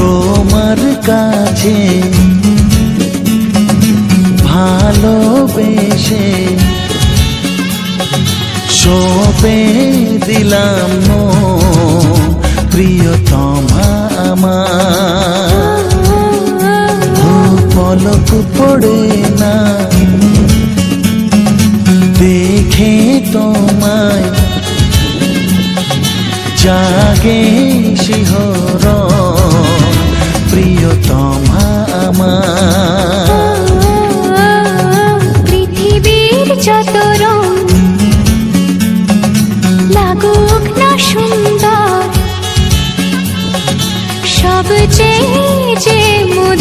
তোমার কাছে ভালোবেসে সপে দিলাম প্রিয়তমা আমার। পলক পড়ে না। দেখে তোমায় জাগে শিহরণ। যত রং না সুন্দর সবচেয়ে যে মধুর